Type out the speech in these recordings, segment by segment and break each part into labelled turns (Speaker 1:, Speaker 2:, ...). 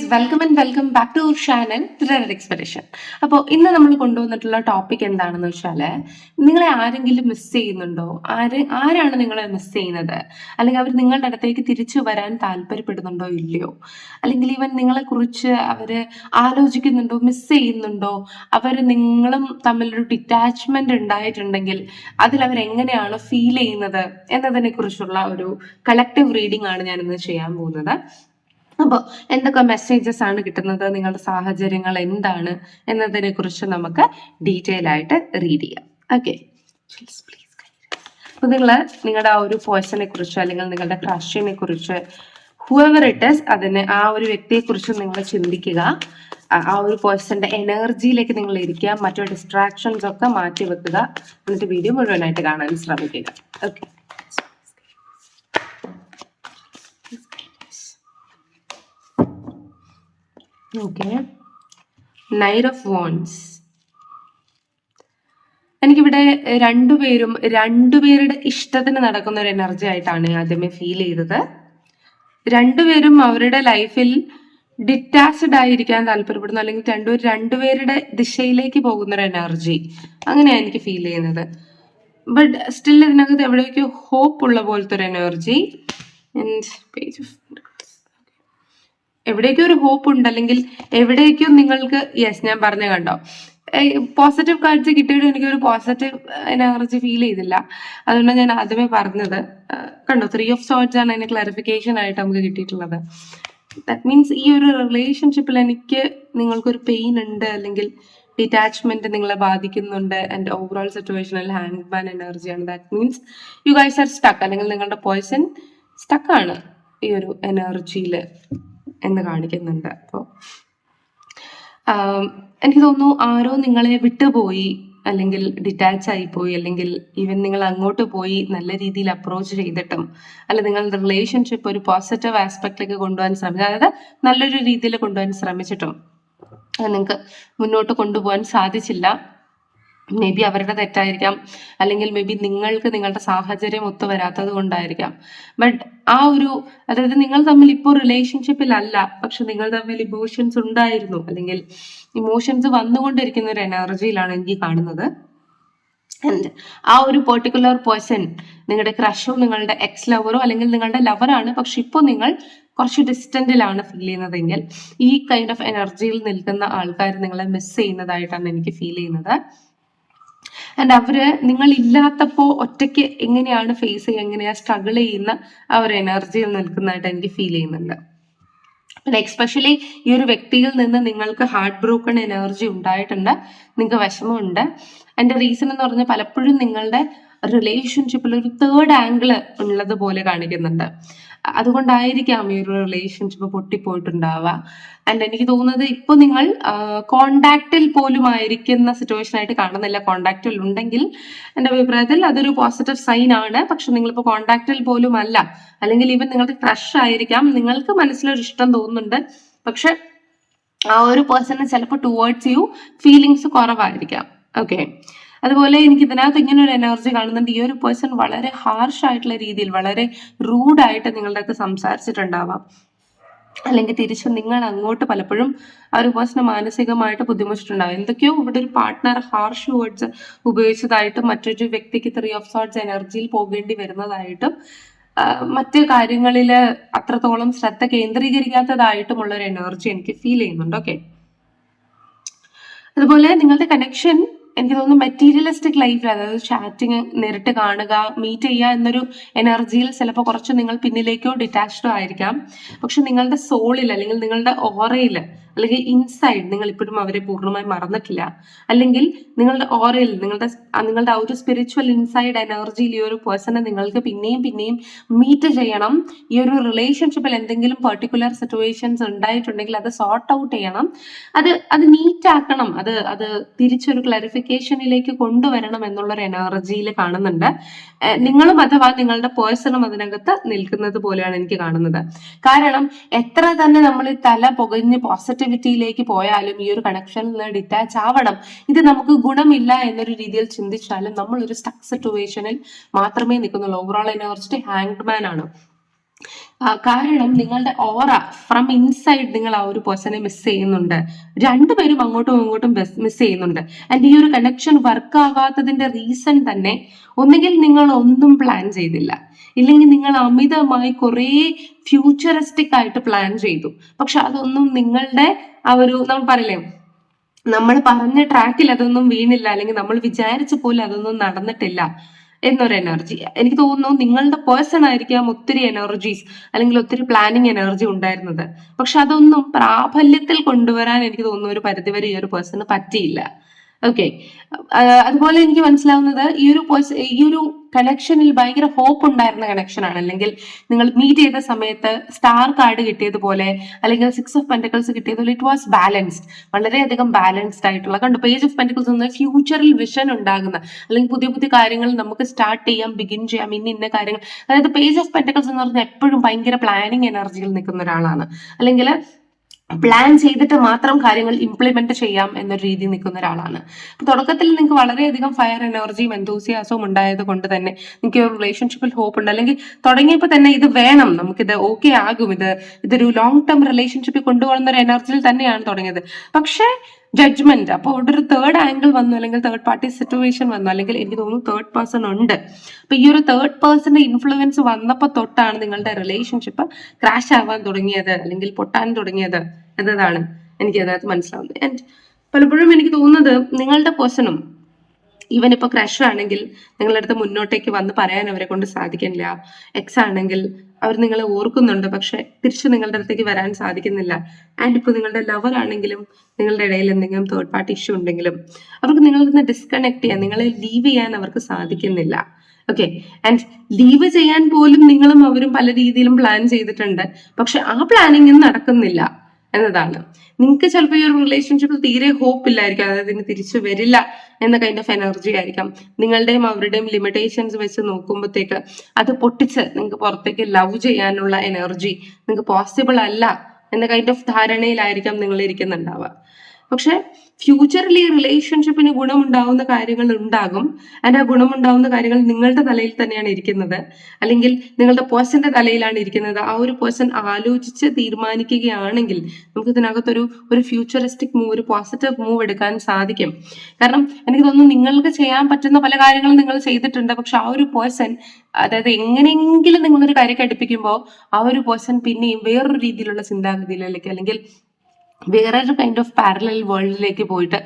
Speaker 1: Guys welcome and welcome back to Shannon thriller expedition അപ്പോൾ ഇന്ന് നമ്മൾ കൊണ്ടുവന്നിട്ടുള്ള ടോപ്പിക് എന്താണെന്ന് വെച്ചാൽ നിങ്ങളെ ആരെങ്കിലും മിസ് ചെയ്യുന്നുണ്ടോ? ആര് ആരാണ് നിങ്ങളെ മിസ് ചെയ്യുന്നത്? അല്ലെങ്കിൽ അവർ നിങ്ങളുടെ അടുത്തേക്ക് തിരിച്ചു വരാൻ താല്പര്യപ്പെടുന്നുണ്ടോ ഇല്ലയോ? അല്ലെങ്കിൽ ഇവൻ നിങ്ങളെ കുറിച്ച് അവർ ആലോചിക്കുന്നുണ്ടോ മിസ് ചെയ്യുന്നുണ്ടോ? അവർ നിങ്ങളും തമ്മിലൊരു ഡിറ്റാച്ച്മെന്റ് ഉണ്ടായിട്ടുണ്ടെങ്കിൽ അതിൽ അവർ എങ്ങനെയാണ് ഫീൽ ചെയ്യുന്നത് എന്നതിനെ കുറിച്ചുള്ള ഒരു കളക്റ്റീവ് റീഡിംഗ് ആണ് ഞാൻ ഇന്ന് ചെയ്യാൻ പോകുന്നത്. അപ്പോൾ എന്തൊക്കെ മെസ്സേജസ് ആണ് കിട്ടുന്നത്? നിങ്ങളുടെ സാഹചര്യങ്ങൾ എന്താണ്? എന്നതിനെ കുറിച്ച് നമുക്ക് ഡീറ്റെയിൽ ആയിട്ട് റീഡ് ചെയ്യാം. ഓക്കെ അപ്പൊ നിങ്ങൾ നിങ്ങളുടെ ആ ഒരു പേഴ്സണെ കുറിച്ച് അല്ലെങ്കിൽ നിങ്ങളുടെ ക്രഷിനെ കുറിച്ച് ഹുവർ ഇട്ടസ് അതിന് ആ ഒരു വ്യക്തിയെ കുറിച്ച് നിങ്ങൾ ചിന്തിക്കുക. ആ ഒരു പേഴ്സന്റെ എനർജിയിലേക്ക് നിങ്ങൾ ഇരിക്കുക. മറ്റു ഡിസ്ട്രാക്ഷൻസ് ഒക്കെ മാറ്റി വെക്കുക. എന്നിട്ട് വീഡിയോ മുഴുവനായിട്ട് കാണാൻ ശ്രമിക്കുക. Okay okay nine of wands എനിക്കിവിടെ രണ്ടുപേരും രണ്ടുപേരുടെ ഇഷ്ടത്തിന് നടക്കുന്ന ഒരു എനർജി ആയിട്ടാണ് ആദ്യമേ ഫീൽ ചെയ്തത്. രണ്ടുപേരും അവരുടെ ലൈഫിൽ ഡിറ്റാച്ച്ഡ് ആയിരിക്കാൻ താല്പര്യപ്പെടുന്നു. അല്ലെങ്കിൽ രണ്ടുപേർ രണ്ടുപേരുടെ ദിശയിലേക്ക് പോകുന്ന ഒരു എനർജി അങ്ങനെയാണ് എനിക്ക് ഫീൽ ചെയ്യുന്നത്. ബട്ട് സ്റ്റിൽ ഇതിനകത്ത് എവിടേക്കോ ഹോപ്പ് ഉള്ള പോലത്തെ ഒരു എനർജി പേജ് ഓഫ് എവിടേക്കോ ഒരു ഹോപ്പ് ഉണ്ട്. അല്ലെങ്കിൽ എവിടേക്കോ നിങ്ങൾക്ക് യെസ് ഞാൻ പറഞ്ഞു കണ്ടോ. പോസിറ്റീവ് കാർഡ്സ് കിട്ടിയിട്ട് എനിക്ക് ഒരു പോസിറ്റീവ് എനർജി ഫീൽ ചെയ്തില്ല. അതുകൊണ്ട് ഞാൻ ആദ്യമേ പറഞ്ഞത്. കണ്ടോ ത്രീ ഓഫ് സോട്ട്സ് ആണ് അതിന് ക്ലാരിഫിക്കേഷൻ ആയിട്ട് നമുക്ക് കിട്ടിയിട്ടുള്ളത്. ദാറ്റ് മീൻസ് ഈ ഒരു റിലേഷൻഷിപ്പിൽ എനിക്ക് നിങ്ങൾക്കൊരു പെയിൻ ഉണ്ട്. അല്ലെങ്കിൽ ഡിറ്റാച്ച്മെന്റ് നിങ്ങളെ ബാധിക്കുന്നുണ്ട്. ആൻഡ് ഓവറോൾ സിറ്റുവേഷനിൽ ഹാൻഡ് ബാൻ ആണ്. That means you guys are stuck അല്ലെങ്കിൽ നിങ്ങളുടെ പേഴ്സൺ സ്റ്റക്കാണ് ഈ ഒരു എനർജിയിൽ എന്ന് കാണിക്കുന്നുണ്ട്. അപ്പോൾ എനിക്ക് തോന്നുന്നു ആരോ നിങ്ങളെ വിട്ടുപോയി അല്ലെങ്കിൽ ഡിറ്റാച്ച് ആയിപ്പോയി അല്ലെങ്കിൽ ഈവൻ നിങ്ങൾ അങ്ങോട്ട് പോയി നല്ല രീതിയിൽ അപ്രോച്ച് ചെയ്തിട്ടും അല്ല നിങ്ങളുടെ റിലേഷൻഷിപ്പ് ഒരു പോസിറ്റീവ് ആസ്പെക്റ്റിലേക്ക് കൊണ്ടുപോകാൻ ശ്രമിച്ചു അതായത് നല്ലൊരു രീതിയിൽ കൊണ്ടുപോകാൻ ശ്രമിച്ചിട്ടും നിങ്ങൾക്ക് മുന്നോട്ട് കൊണ്ടുപോകാൻ സാധിച്ചില്ല. മേ ബി അവരുടെ തെറ്റായിരിക്കാം. അല്ലെങ്കിൽ മേ ബി നിങ്ങൾക്ക് നിങ്ങളുടെ സാഹചര്യം ഒത്തു വരാത്തത് കൊണ്ടായിരിക്കാം. ബട്ട് ആ ഒരു അതായത് നിങ്ങൾ തമ്മിൽ ഇപ്പോൾ റിലേഷൻഷിപ്പിലല്ല പക്ഷെ നിങ്ങൾ തമ്മിൽ ഇമോഷൻസ് ഉണ്ടായിരുന്നു. അല്ലെങ്കിൽ ഇമോഷൻസ് വന്നുകൊണ്ടിരിക്കുന്ന ഒരു എനർജിയിലാണ് എനിക്ക് കാണുന്നത്. ആൻഡ് ആ ഒരു പെർട്ടിക്കുലർ പേഴ്സൺ നിങ്ങളുടെ ക്രഷോ നിങ്ങളുടെ എക്സ് ലവറോ അല്ലെങ്കിൽ നിങ്ങളുടെ ലവറാണ് പക്ഷെ ഇപ്പോൾ നിങ്ങൾ കുറച്ച് ഡിസ്റ്റന്റിലാണ് ഫീൽ ചെയ്യുന്നതെങ്കിൽ ഈ കൈൻഡ് ഓഫ് എനർജിയിൽ നിൽക്കുന്ന ആൾക്കാർ നിങ്ങളെ മിസ് ചെയ്യുന്നതായിട്ടാണ് എനിക്ക് ഫീൽ ചെയ്യുന്നത്. ആൻഡ് അവർ നിങ്ങൾ ഇല്ലാത്തപ്പോ ഒറ്റയ്ക്ക് എങ്ങനെയാണ് ഫേസ് ചെയ്യുക എങ്ങനെയാണ് സ്ട്രഗിൾ ചെയ്യുന്ന ആ ഒരു എനർജിയിൽ നിൽക്കുന്നതായിട്ട് എനിക്ക് ഫീൽ ചെയ്യുന്നുണ്ട്. പിന്നെ എക്സ്പെഷ്യലി ഈ ഒരു വ്യക്തിയിൽ നിന്ന് നിങ്ങൾക്ക് ഹാർട്ട് ബ്രോക്കൺ എനർജി ഉണ്ടായിട്ടുണ്ട് നിങ്ങൾക്ക് വിഷമമുണ്ട്. എന്റെ റീസൺ എന്ന് പറഞ്ഞാൽ പലപ്പോഴും നിങ്ങളുടെ റിലേഷൻഷിപ്പിൽ ഒരു തേർഡ് ആംഗിൾ ഉള്ളത് പോലെ കാണിക്കുന്നുണ്ട്. അതുകൊണ്ടായിരിക്കാം ഈ ഒരു റിലേഷൻഷിപ്പ് പൊട്ടിപ്പോയിട്ടുണ്ടാവുക. ആൻഡ് എനിക്ക് തോന്നുന്നത് ഇപ്പൊ നിങ്ങൾ കോണ്ടാക്റ്റിൽ പോലും ആയിരിക്കുന്ന സിറ്റുവേഷൻ ആയിട്ട് കാണുന്നില്ല. കോണ്ടാക്റ്റിൽ ഉണ്ടെങ്കിൽ എന്റെ അഭിപ്രായത്തിൽ അതൊരു പോസിറ്റീവ് സൈൻ ആണ്. പക്ഷെ നിങ്ങളിപ്പോ കോണ്ടാക്റ്റിൽ പോലും അല്ല. അല്ലെങ്കിൽ ഇവൻ നിങ്ങൾക്ക് ക്രഷ് ആയിരിക്കാം. നിങ്ങൾക്ക് മനസ്സിലൊരു ഇഷ്ടം തോന്നുന്നുണ്ട്. പക്ഷെ ആ ഒരു പേഴ്സണിന് ചിലപ്പോൾ ടുവേർഡ്സ് യു ഫീലിങ്സ് കുറവായിരിക്കാം. ഓക്കെ അതുപോലെ എനിക്ക് ഇതിനകത്ത് ഇങ്ങനെ ഒരു എനർജി കാണുന്നുണ്ട്. ഈ ഒരു പേഴ്സൺ വളരെ ഹാർഷ് ആയിട്ടുള്ള രീതിയിൽ വളരെ റൂഡായിട്ട് നിങ്ങളുടെ അടുത്ത് സംസാരിച്ചിട്ടുണ്ടാവാം. അല്ലെങ്കിൽ തിരിച്ച് നിങ്ങൾ അങ്ങോട്ട് പലപ്പോഴും ആ ഒരു പേഴ്സണെ മാനസികമായിട്ട് ബുദ്ധിമുട്ടിട്ടുണ്ടാവും എന്തൊക്കെയോ ഇവിടെ ഒരു പാർട്ട്ണർ ഹാർഷ് വേർഡ്സ് ഉപയോഗിച്ചതായിട്ടും മറ്റൊരു വ്യക്തിക്ക് ത്രീ ഓഫ് സോട്ട്സ് എനർജിയിൽ പോകേണ്ടി വരുന്നതായിട്ടും മറ്റ് കാര്യങ്ങളിൽ അത്രത്തോളം ശ്രദ്ധ കേന്ദ്രീകരിക്കാത്തതായിട്ടുമുള്ള ഒരു എനർജി എനിക്ക് ഫീൽ ചെയ്യുന്നുണ്ട്. ഓക്കെ അതുപോലെ നിങ്ങളുടെ കണക്ഷൻ എനിക്ക് തോന്നുന്നു മെറ്റീരിയലിസ്റ്റിക് ലൈഫിൽ അതായത് ചാറ്റിങ് നേരിട്ട് കാണുക മീറ്റ് ചെയ്യുക എന്നൊരു എനർജിയിൽ ചിലപ്പോൾ കുറച്ച് നിങ്ങൾ പിന്നിലേക്കോ ഡിറ്റാച്ച്ഡോ ആയിരിക്കാം. പക്ഷെ നിങ്ങളുടെ സോളിൽ അല്ലെങ്കിൽ നിങ്ങളുടെ ഓറയിൽ അല്ലെങ്കിൽ ഇൻസൈഡ് നിങ്ങൾ ഇപ്പോഴും അവരെ പൂർണമായി മറന്നിട്ടില്ല. അല്ലെങ്കിൽ നിങ്ങളുടെ ഓറയിൽ നിങ്ങളുടെ നിങ്ങളുടെ ആ ഒരു സ്പിരിച്വൽ ഇൻസൈഡ് എനർജിയിൽ ഈ ഒരു പേഴ്സണെ നിങ്ങൾക്ക് പിന്നെയും പിന്നെയും മീറ്റ് ചെയ്യണം. ഈ ഒരു റിലേഷൻഷിപ്പിൽ എന്തെങ്കിലും പെർട്ടിക്കുലർ സിറ്റുവേഷൻസ് ഉണ്ടായിട്ടുണ്ടെങ്കിൽ അത് സോർട്ട് ഔട്ട് ചെയ്യണം. അത് അത് നീറ്റ് ആക്കണം. അത് അത് തിരിച്ചൊരു ക്ലാരിഫിക്കേഷനിലേക്ക് കൊണ്ടുവരണം എന്നുള്ളൊരു എനർജിയിൽ കാണുന്നുണ്ട്. നിങ്ങളും അഥവാ നിങ്ങളുടെ പേഴ്സണും അതിനകത്ത് നിൽക്കുന്നത് പോലെയാണ് എനിക്ക് കാണുന്നത്. കാരണം എത്ര തന്നെ നമ്മൾ ഈ തല പുകഞ്ഞ് പോസിറ്റിവിറ്റിയിലേക്ക് പോയാലും ഈ ഒരു കണക്ഷനിൽ നിന്ന് ഡിറ്റാച്ച് ആവണം. ഇത് നമുക്ക് ഗുണമില്ല എന്നൊരു രീതിയിൽ ചിന്തിച്ചാലും നമ്മൾ ഒരു സ്റ്റക്ക് സിറ്റുവേഷനിൽ മാത്രമേ നിൽക്കുന്നുള്ളൂ. ഓവറോൾ എനർജി ഹാങ്ഡ് മാൻ ആണ്. കാരണം നിങ്ങളുടെ ഓറ ഫ്രം ഇൻസൈഡ് നിങ്ങൾ ആ ഒരു പേഴ്സണെ മിസ് ചെയ്യുന്നുണ്ട്. രണ്ടുപേരും അങ്ങോട്ടും ഇങ്ങോട്ടും മിസ് ചെയ്യുന്നുണ്ട്. ആൻഡ് ഈ ഒരു കണക്ഷൻ വർക്ക് ആവാത്തതിന്റെ റീസൺ തന്നെ ഒന്നുകിൽ നിങ്ങൾ ഒന്നും പ്ലാൻ ചെയ്തില്ല. ഇല്ലെങ്കിൽ നിങ്ങൾ അമിതമായി കുറേ ഫ്യൂച്ചറിസ്റ്റിക് ആയിട്ട് പ്ലാൻ ചെയ്തു. പക്ഷെ അതൊന്നും നിങ്ങളുടെ ആ ഒരു നമ്മൾ പറയില്ലേ നമ്മൾ പറഞ്ഞ ട്രാക്കിൽ അതൊന്നും വീണില്ല. അല്ലെങ്കിൽ നമ്മൾ വിചാരിച്ച പോലെ അതൊന്നും നടന്നിട്ടില്ല. എന്നൊരു എനർജി എനിക്ക് തോന്നുന്നു നിങ്ങളുടെ പേഴ്സൺ ആയിരിക്കാം ഒത്തിരി എനർജീസ് അല്ലെങ്കിൽ ഒത്തിരി പ്ലാനിങ് എനർജി ഉണ്ടായിരുന്നത്. പക്ഷെ അതൊന്നും പ്രാബല്യത്തിൽ കൊണ്ടുവരാൻ എനിക്ക് തോന്നുന്നു ഒരു പരിധിവരെ ഈ ഒരു പേഴ്സണ് പറ്റിയില്ല. ഓക്കെ അതുപോലെ എനിക്ക് മനസ്സിലാവുന്നത് ഈ ഒരു ഈ ഒരു കണക്ഷനിൽ ഭയങ്കര ഹോപ്പ് ഉണ്ടായിരുന്ന കണക്ഷൻ ആണ്. അല്ലെങ്കിൽ നിങ്ങൾ മീറ്റ് ചെയ്ത സമയത്ത് സ്റ്റാർ കാർഡ് കിട്ടിയതുപോലെ അല്ലെങ്കിൽ സിക്സ് ഓഫ് പെന്റക്കിൾസ് കിട്ടിയതുപോലെ ഇറ്റ് വാസ് ബാലൻസ്ഡ് വളരെയധികം ബാലൻസ്ഡ് ആയിട്ടുള്ള കണ്ടു? പേജ് ഓഫ് പെന്റക്കിൾസ് എന്ന് ഫ്യൂച്ചറിൽ വിഷൻ ഉണ്ടാകുന്ന അല്ലെങ്കിൽ പുതിയ പുതിയ കാര്യങ്ങൾ നമുക്ക് സ്റ്റാർട്ട് ചെയ്യാം ബിഗിൻ ചെയ്യാം ഇന്ന ഇന്ന കാര്യങ്ങൾ. അതായത് പേജ് ഓഫ് പെന്റക്കിൾസ് എന്ന് പറഞ്ഞാൽ എപ്പോഴും ഭയങ്കര പ്ലാനിങ് എനർജിയിൽ നിൽക്കുന്ന ഒരാളാണ്. അല്ലെങ്കിൽ പ്ലാൻ ചെയ്തിട്ട് മാത്രം കാര്യങ്ങൾ ഇംപ്ലിമെന്റ് ചെയ്യാം എന്ന രീതി നിൽക്കുന്ന ഒരാളാണ്. അപ്പൊ തുടക്കത്തിൽ നിങ്ങൾക്ക് വളരെയധികം ഫയർ എനർജിയും എന്തോസിയാസവും ഉണ്ടായത് കൊണ്ട് തന്നെ നിങ്ങൾക്ക് ഒരു റിലേഷൻഷിപ്പിൽ ഹോപ്പ് ഉണ്ട്. അല്ലെങ്കിൽ തുടങ്ങിയപ്പോൾ തന്നെ ഇത് വേണം നമുക്കിത് ഓക്കെ ആകും. ഇത് ഇതൊരു ലോങ് ടേം റിലേഷൻഷിപ്പിൽ കൊണ്ടുപോകുന്ന ഒരു എനർജിയിൽ തന്നെയാണ് തുടങ്ങിയത്. പക്ഷേ ജഡ്ജ്മെന്റ് അപ്പോൾ അവിടെ ഒരു തേർഡ് ആംഗിൾ വന്നു അല്ലെങ്കിൽ തേർഡ് പാർട്ടി സിറ്റുവേഷൻ വന്നു അല്ലെങ്കിൽ എനിക്ക് തോന്നുന്നു തേർഡ് പേഴ്സൺ ഉണ്ട്. അപ്പൊ ഈ ഒരു തേർഡ് പേഴ്സന്റെ ഇൻഫ്ലുവൻസ് വന്നപ്പോൾ തൊട്ടാണ് നിങ്ങളുടെ റിലേഷൻഷിപ്പ് ക്രാഷ് ആവാൻ തുടങ്ങിയത് അല്ലെങ്കിൽ പൊട്ടാൻ തുടങ്ങിയത് എന്നതാണ് എനിക്ക് അതിനകത്ത് മനസ്സിലാവുന്നത്. ആൻഡ് പലപ്പോഴും എനിക്ക് തോന്നുന്നത് നിങ്ങളുടെ പേഴ്സണും ഈവൻ ഇപ്പൊ ക്രഷ് ആണെങ്കിൽ നിങ്ങളുടെ അടുത്ത് മുന്നോട്ടേക്ക് വന്ന് പറയാൻ അവരെ കൊണ്ട് സാധിക്കുന്നില്ല. എക്സ് ആണെങ്കിൽ അവർ നിങ്ങളെ ഓർക്കുന്നുണ്ട് പക്ഷെ തിരിച്ച് നിങ്ങളുടെ അടുത്തേക്ക് വരാൻ സാധിക്കുന്നില്ല. ആൻഡ് ഇപ്പൊ നിങ്ങളുടെ ലവർ ആണെങ്കിലും നിങ്ങളുടെ ഇടയിൽ എന്തെങ്കിലും തേർഡ് പാർട്ടി ഇഷ്യൂ ഉണ്ടെങ്കിലും അവർക്ക് നിങ്ങളിൽ നിന്ന് ഡിസ്കണക്ട് ചെയ്യാൻ നിങ്ങളെ ലീവ് ചെയ്യാൻ അവർക്ക് സാധിക്കുന്നില്ല. ഓക്കെ ആൻഡ് ലീവ് ചെയ്യാൻ പോലും നിങ്ങളും അവരും പല രീതിയിലും പ്ലാൻ ചെയ്തിട്ടുണ്ട്. പക്ഷെ ആ പ്ലാനിങ് നടക്കുന്നില്ല. എന്നതാണ്. നിങ്ങൾക്ക് ചിലപ്പോൾ ഈ ഒരു റിലേഷൻഷിപ്പിൽ തീരെ ഹോപ്പ് ഇല്ലായിരിക്കും. അതായത് ഇനി തിരിച്ചു വരില്ല എന്ന കൈൻഡ് ഓഫ് എനർജി ആയിരിക്കാം. നിങ്ങളുടെയും അവരുടെയും ലിമിറ്റേഷൻസ് വെച്ച് നോക്കുമ്പോഴത്തേക്ക് അത് പൊട്ടിച്ച് നിങ്ങൾക്ക് പുറത്തേക്ക് ലവ് ചെയ്യാനുള്ള എനർജി നിങ്ങൾക്ക് പോസിബിൾ അല്ല എന്ന കൈൻഡ് ഓഫ് ധാരണയിലായിരിക്കാം നിങ്ങൾ ഇരിക്കുന്നുണ്ടാവുക പക്ഷെ ഫ്യൂച്ചറിൽ ഈ റിലേഷൻഷിപ്പിന് ഗുണമുണ്ടാവുന്ന കാര്യങ്ങൾ ഉണ്ടാകും. ആൻഡ് ആ ഗുണമുണ്ടാവുന്ന കാര്യങ്ങൾ നിങ്ങളുടെ തലയിൽ തന്നെയാണ് ഇരിക്കുന്നത്. അല്ലെങ്കിൽ നിങ്ങളുടെ പേഴ്സന്റെ തലയിലാണ് ഇരിക്കുന്നത്. ആ ഒരു പേഴ്സൺ ആലോചിച്ച് തീരുമാനിക്കുകയാണെങ്കിൽ നമുക്ക് ഇതിനകത്തൊരു ഒരു ഫ്യൂച്ചറിസ്റ്റിക് മൂവ് ഒരു പോസിറ്റീവ് മൂവ് എടുക്കാൻ സാധിക്കും. കാരണം എനിക്ക് തോന്നുന്നു നിങ്ങൾക്ക് ചെയ്യാൻ പറ്റുന്ന പല കാര്യങ്ങളും നിങ്ങൾ ചെയ്തിട്ടുണ്ട്. പക്ഷെ ആ ഒരു പേഴ്സൺ അതായത് എങ്ങനെയെങ്കിലും നിങ്ങളൊരു കാര്യം കടുപ്പിക്കുമ്പോൾ ആ ഒരു പേഴ്സൺ പിന്നെയും വേറൊരു രീതിയിലുള്ള ചിന്താഗതിയിലേക്ക് അല്ലെങ്കിൽ വേറൊരു കൈൻഡ് ഓഫ് പാരലൽ വേൾഡിലേക്ക് പോയിട്ട്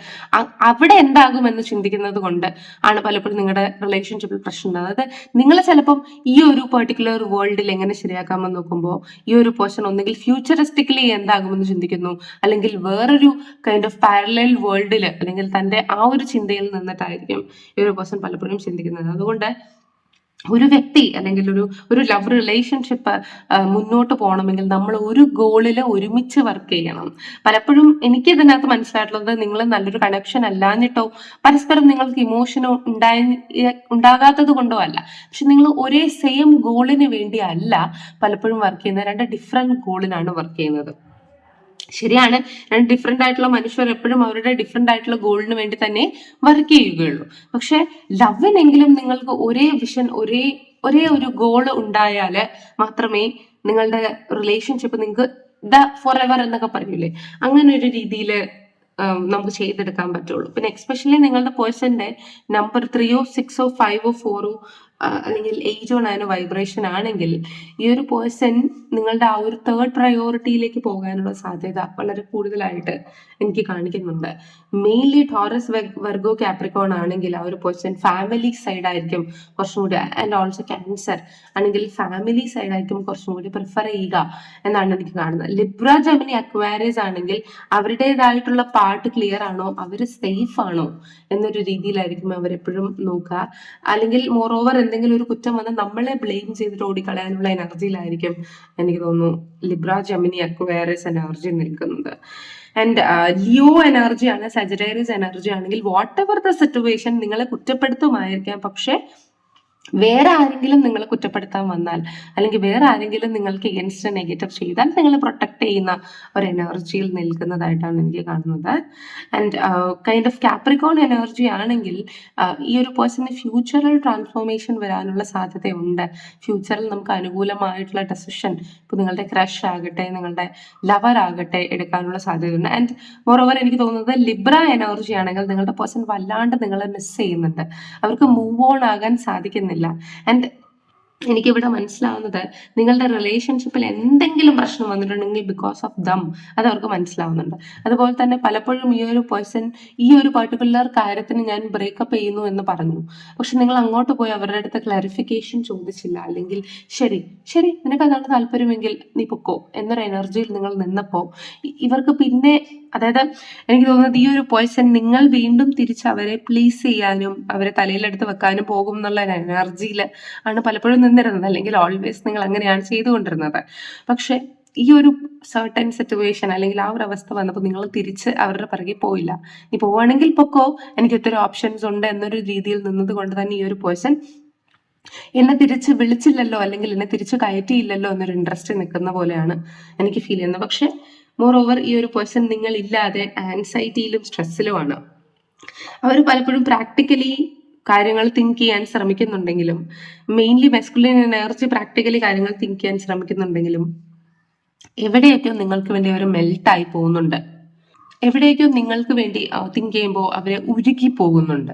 Speaker 1: അവിടെ എന്താകുമെന്ന് ചിന്തിക്കുന്നത് കൊണ്ട് ആണ് പലപ്പോഴും നിങ്ങളുടെ റിലേഷൻഷിപ്പിൽ പ്രശ്നം ഉണ്ടാകുന്നത് അതായത് നിങ്ങൾ ചിലപ്പം ഈ ഒരു പെർട്ടിക്കുലർ വേൾഡിൽ എങ്ങനെ ശരിയാക്കാമെന്ന് നോക്കുമ്പോൾ ഈ ഒരു പേഴ്സൺ ഒന്നുകിൽ ഫ്യൂച്ചറിസ്റ്റിക്കലി എന്താകുമെന്ന് ചിന്തിക്കുന്നു. അല്ലെങ്കിൽ വേറൊരു കൈൻഡ് ഓഫ് പാരലൽ വേൾഡിൽ അല്ലെങ്കിൽ തന്റെ ആ ഒരു ചിന്തയിൽ നിന്നിട്ടായിരിക്കും ഈ ഒരു പേഴ്സൺ പലപ്പോഴും ചിന്തിക്കുന്നത്. അതുകൊണ്ട് ഒരു വ്യക്തി അല്ലെങ്കിൽ ഒരു ഒരു ലവ് റിലേഷൻഷിപ്പ് മുന്നോട്ട് പോകണമെങ്കിൽ നമ്മൾ ഒരു ഗോളിൽ ഒരുമിച്ച് വർക്ക് ചെയ്യണം. പലപ്പോഴും എനിക്ക് ഇതിനകത്ത് മനസ്സിലായിട്ടുള്ളത് നിങ്ങൾ നല്ലൊരു കണക്ഷൻ അല്ലാഞ്ഞിട്ടോ പരസ്പരം നിങ്ങൾക്ക് ഇമോഷനോ ഉണ്ടായ ഉണ്ടാകാത്തത് കൊണ്ടോ അല്ല. പക്ഷെ നിങ്ങൾ ഒരേ സെയിം ഗോളിന് വേണ്ടി അല്ല പലപ്പോഴും വർക്ക് ചെയ്യുന്നത്. രണ്ട് ഡിഫറെന്റ് ഗോളിനാണ് വർക്ക് ചെയ്യുന്നത്. ശരിയാണ്. രണ്ട് ഡിഫറെന്റ് ആയിട്ടുള്ള മനുഷ്യർ എപ്പോഴും അവരുടെ ഡിഫറെന്റ് ആയിട്ടുള്ള ഗോളിന് വേണ്ടി തന്നെ വർക്ക് ചെയ്യുകയുള്ളൂ. പക്ഷെ ലവിനെങ്കിലും നിങ്ങൾക്ക് ഒരേ വിഷൻ ഒരേ ഒരേ ഒരു ഗോൾ ഉണ്ടായാൽ മാത്രമേ നിങ്ങളുടെ റിലേഷൻഷിപ്പ് നിങ്ങൾക്ക് ദ ഫോർ എവർ എന്നൊക്കെ പറയൂലേ അങ്ങനെ ഒരു രീതിയിൽ നമുക്ക് ചെയ്തെടുക്കാൻ പറ്റുള്ളൂ. പിന്നെ എക്സ്പെഷ്യലി നിങ്ങളുടെ പേഴ്സന്റെ നമ്പർ ത്രീയോ സിക്സോ ഫൈവോ ഫോറോ അല്ലെങ്കിൽ എയ്റ്റോ നയനോ വൈബ്രേഷൻ ആണെങ്കിൽ ഈ ഒരു പേഴ്സൺ നിങ്ങളുടെ ആ ഒരു തേർഡ് പ്രയോറിറ്റിയിലേക്ക് പോകാനുള്ള സാധ്യത വളരെ കൂടുതലായിട്ട് എനിക്ക് കാണിക്കുന്നുണ്ട്. മെയിൻലി ടോറസ് വെർഗോ കാപ്രിക്കോൺ ആണെങ്കിൽ ആ ഒരു പേഴ്സൺ ഫാമിലി സൈഡ് ആയിരിക്കും കുറച്ചും കൂടി ആൻഡ് ഓൾസോ ക്യാൻസർ ആണെങ്കിൽ ഫാമിലി സൈഡ് ആയിരിക്കും കുറച്ചും കൂടി പ്രിഫർ ചെയ്യുക എന്നാണ് എനിക്ക് കാണുന്നത്. ലിബ്ര ജമിനി അക്വാരിയസ് ആണെങ്കിൽ അവരുടേതായിട്ടുള്ള പാർട്ട് ക്ലിയർ ആണോ അവർ സേഫ് ആണോ എന്നൊരു രീതിയിലായിരിക്കും അവരെപ്പോഴും നോക്കുക. അല്ലെങ്കിൽ മോറോവർ എന്തെങ്കിലും ഒരു കുറ്റം വന്നാൽ നമ്മളെ ബ്ലെയിം ചെയ്തിട്ട് ഓടിക്കളയാനുള്ള എനർജിയിലായിരിക്കും എനിക്ക് തോന്നുന്നു ലിബ്ര ജമിനി അക്വാരിയസ് എനർജി നിൽക്കുന്നത്. ആൻഡ് ലിയോ എനർജിയാണ് സജറ്റേറിയസ് എനർജി ആണെങ്കിൽ വാട്ട് എവർ ദ സിറ്റുവേഷൻ നിങ്ങളെ കുറ്റപ്പെടുത്തുമായിരിക്കാം. പക്ഷെ വേറെ ആരെങ്കിലും നിങ്ങളെ കുറ്റപ്പെടുത്താൻ വന്നാൽ അല്ലെങ്കിൽ വേറെ ആരെങ്കിലും നിങ്ങൾക്ക് എഗൻസ്റ്റ് നെഗറ്റീവ് ചെയ്താൽ നിങ്ങളെ പ്രൊട്ടക്ട് ചെയ്യുന്ന ഒരു എനർജിയിൽ നിൽക്കുന്നതായിട്ടാണ് എനിക്ക് കാണുന്നത്. And kind of Capricorn energy ആണെങ്കിൽ ആ, ഈ ഒരു പേഴ്സണിന് ഫ്യൂച്ചറിൽ ട്രാൻസ്ഫോർമേഷൻ വരാനുള്ള സാധ്യതയുണ്ട്. ഫ്യൂച്ചറിൽ നമുക്ക് അനുകൂലമായിട്ടുള്ള ഡെസിഷൻ ഇപ്പോൾ നിങ്ങളുടെ ക്രഷ് ആകട്ടെ നിങ്ങളുടെ ലവർ ആകട്ടെ എടുക്കാനുള്ള സാധ്യതയുണ്ട്. ആൻഡ് മോറോവർ എനിക്ക് തോന്നുന്നത് ലിബ്ര എനർജി ആണെങ്കിൽ നിങ്ങളുടെ പേഴ്സൺ വല്ലാണ്ട് നിങ്ങളെ മിസ് ചെയ്യുന്നുണ്ട്. അവർക്ക് മൂവ് ഓൺ ആകാൻ സാധിക്കുന്നില്ല. ആൻഡ് എനിക്കിവിടെ മനസ്സിലാവുന്നത് നിങ്ങളുടെ റിലേഷൻഷിപ്പിൽ എന്തെങ്കിലും പ്രശ്നം വന്നിട്ടുണ്ടെങ്കിൽ ബിക്കോസ് ഓഫ് ദം അത് അവർക്ക് മനസ്സിലാവുന്നുണ്ട്. അതുപോലെ തന്നെ പലപ്പോഴും ഈ ഒരു പേഴ്സൺ ഈ ഒരു പർട്ടിക്കുലർ കാര്യത്തിന് ഞാൻ ബ്രേക്കപ്പ് ചെയ്യുന്നു എന്ന് പറഞ്ഞു. പക്ഷെ നിങ്ങൾ അങ്ങോട്ട് പോയി അവരുടെ അടുത്ത് ക്ലാരിഫിക്കേഷൻ ചോദിച്ചില്ല. അല്ലെങ്കിൽ ശരി ശരി നിനക്ക് അതാണ് താല്പര്യമെങ്കിൽ നീ പൊക്കോ എന്നൊരു എനർജിയിൽ നിങ്ങൾ നിന്നപ്പോൾ ഇവർക്ക് പിന്നെ അതായത് എനിക്ക് തോന്നുന്നത് ഈ ഒരു പേഴ്സൺ നിങ്ങൾ വീണ്ടും തിരിച്ച് അവരെ പ്ലീസ് ചെയ്യാനും അവരെ തലയിലെടുത്ത് വെക്കാനും പോകും എന്നുള്ള ഒരു എനർജിയിൽ ആണ് പലപ്പോഴും നിന്നിരുന്നത്. അല്ലെങ്കിൽ ഓൾവേസ് നിങ്ങൾ അങ്ങനെയാണ് ചെയ്തുകൊണ്ടിരുന്നത്. പക്ഷെ ഈ ഒരു സർട്ടൻ സിറ്റുവേഷൻ അല്ലെങ്കിൽ ആ ഒരു അവസ്ഥ വന്നപ്പോൾ നിങ്ങൾ തിരിച്ച് അവരുടെ പിറകെ പോയില്ല. നീ പോവുകയാണെങ്കിൽ പൊക്കോ എനിക്ക് ഒത്തിരി ഓപ്ഷൻസ് ഉണ്ട് എന്നൊരു രീതിയിൽ നിന്നത് കൊണ്ട് തന്നെ ഈ ഒരു പേഴ്സൺ എന്നെ തിരിച്ച് വിളിച്ചില്ലല്ലോ അല്ലെങ്കിൽ എന്നെ തിരിച്ച് കയറ്റിയില്ലല്ലോ എന്നൊരു ഇൻട്രസ്റ്റ് നിൽക്കുന്ന പോലെയാണ് എനിക്ക് ഫീൽ ചെയ്യുന്നത്. പക്ഷെ മോർ ഓവർ ഈ ഒരു പേഴ്സൺ നിങ്ങൾ ഇല്ലാതെ ആൻസൈറ്റിയിലും സ്ട്രെസ്സിലുമാണ് അവർ പലപ്പോഴും പ്രാക്ടിക്കലി കാര്യങ്ങൾ തിങ്ക് ചെയ്യാൻ ശ്രമിക്കുന്നുണ്ടെങ്കിലും മെയിൻലി മെസ്കുലിൻ എനർജി പ്രാക്ടിക്കലി കാര്യങ്ങൾ തിങ്ക് ചെയ്യാൻ ശ്രമിക്കുന്നുണ്ടെങ്കിലും എവിടെയൊക്കെയോ നിങ്ങൾക്ക് വേണ്ടി അവർ മെൽട്ടായി പോകുന്നുണ്ട്. എവിടെയൊക്കെയോ നിങ്ങൾക്ക് വേണ്ടി തിങ്ക് ചെയ്യുമ്പോൾ അവരെ ഉരുകി പോകുന്നുണ്ട്.